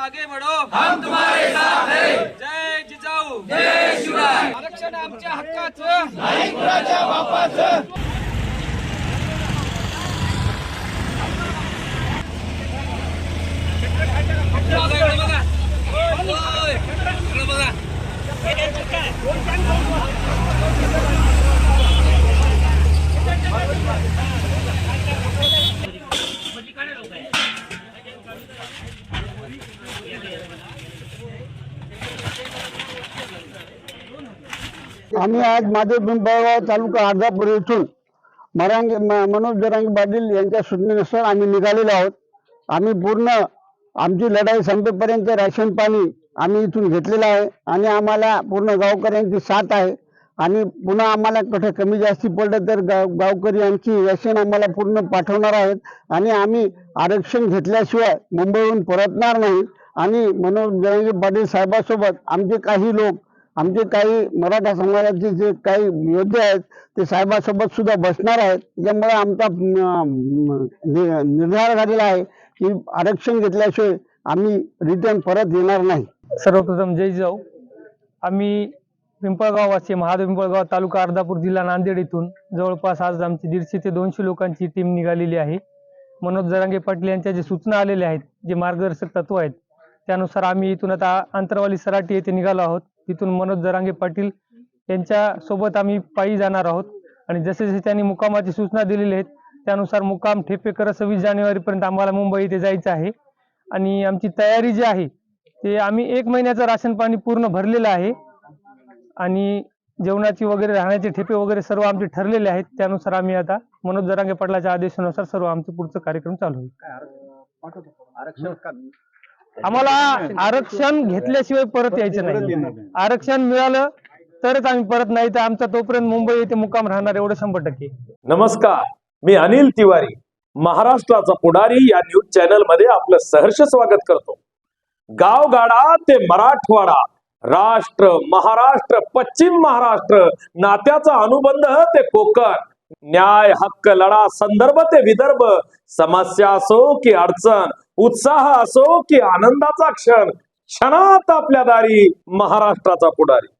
आगे बढ़ो हम तुम्हारे साथ हैं। जय जिजाऊ. जय शिवराय। आरक्षण आमच्या हक्काचं. नाही कुणाच्या बापाचं? आम्ही आज माझे पिंपळगाव तालुका अर्धापूर येथून मरांगे म- मनोज जरांगे पाटील यांच्या सूचनेनुसार आम्ही निघालेलो आहोत. आम्ही पूर्ण आमची लढाई संपेपर्यंत राशन पाणी आम्ही इथून घेतलेलं आहे आणि आम्हाला पूर्ण गावकऱ्यांची साथ आहे आणि पुन्हा आम्हाला कुठं कमी जास्ती पडलं तर गाव गावकरी आमची राशन आम्हाला पूर्ण पाठवणार आहेत आणि आम्ही आरक्षण घेतल्याशिवाय मुंबईहून परतणार नाही. आणि मनोज जरांगे पाटील साहेबांसोबत आमचे काही लोक आमचे काही मराठा समाजाचे जे काही योद्धे आहेत ते साहेबासोबत सुद्धा बसणार आहेत. त्याच्यामुळे आमचा निर्धार झालेला आहे की आरक्षण घेतल्याशिवाय आम्ही रिटर्न परत येणार नाही. सर्वप्रथम जय जाऊ. आम्ही पिंपळगाव वासी महादेव पिंपळगाव तालुका अर्धापूर जिल्हा नांदेड इथून जवळपास आज आमची दीडशे ते दोनशे लोकांची टीम निघालेली आहे. मनोज जरांगे पाटील यांच्या जे सूचना आलेल्या आहेत जे मार्गदर्शक तत्व आहेत त्यानुसार आम्ही इथून आता आंतरवाली सराटी येथे निघालो आहोत. तिथून मनोज जरांगे पाटील यांच्या सोबत आम्ही पायी जाणार आहोत. आणि जसे जसे त्यांनी मुकामाची सूचना दिलेली आहेत त्यानुसार मुकाम ठेपेकर सव्वीस जानेवारीपर्यंत आम्हाला मुंबई इथे जायचं आहे. आणि आमची तयारी जी आहे ते आम्ही एक महिन्याचं राशन पाणी पूर्ण भरलेलं आहे. आणि जेवणाची वगैरे राहण्याचे ठेपे वगैरे सर्व आमचे ठरलेले आहेत. त्यानुसार आम्ही आता मनोज जरांगे पाटलाच्या आदेशानुसार सर्व आमचं पुढचं कार्यक्रम चालू होईल. आम्हाला आरक्षण घेतल्याशिवाय परत यायचं नाही. आरक्षण मिळालं तरच आम्ही परत नाही तर आमचा तोपर्यंत मुंबई येथे मुक्काम राहणार एवढं शंभर टक्के. नमस्कार मी अनिल तिवारी महाराष्ट्राचा पुढारी या न्यूज चॅनलमध्ये आपलं सहर्ष स्वागत करतो. गावगाडा ते मराठवाडा राष्ट्र महाराष्ट्र पश्चिम महाराष्ट्र नात्याचा अनुबंध ते कोकण. न्याय हक्क लढा संदर्भ ते विदर्भ. समस्या असो की अडचण उत्साह असो की आनंदाचा क्षण क्षणात आपल्या दारी महाराष्ट्राचा पुढारी.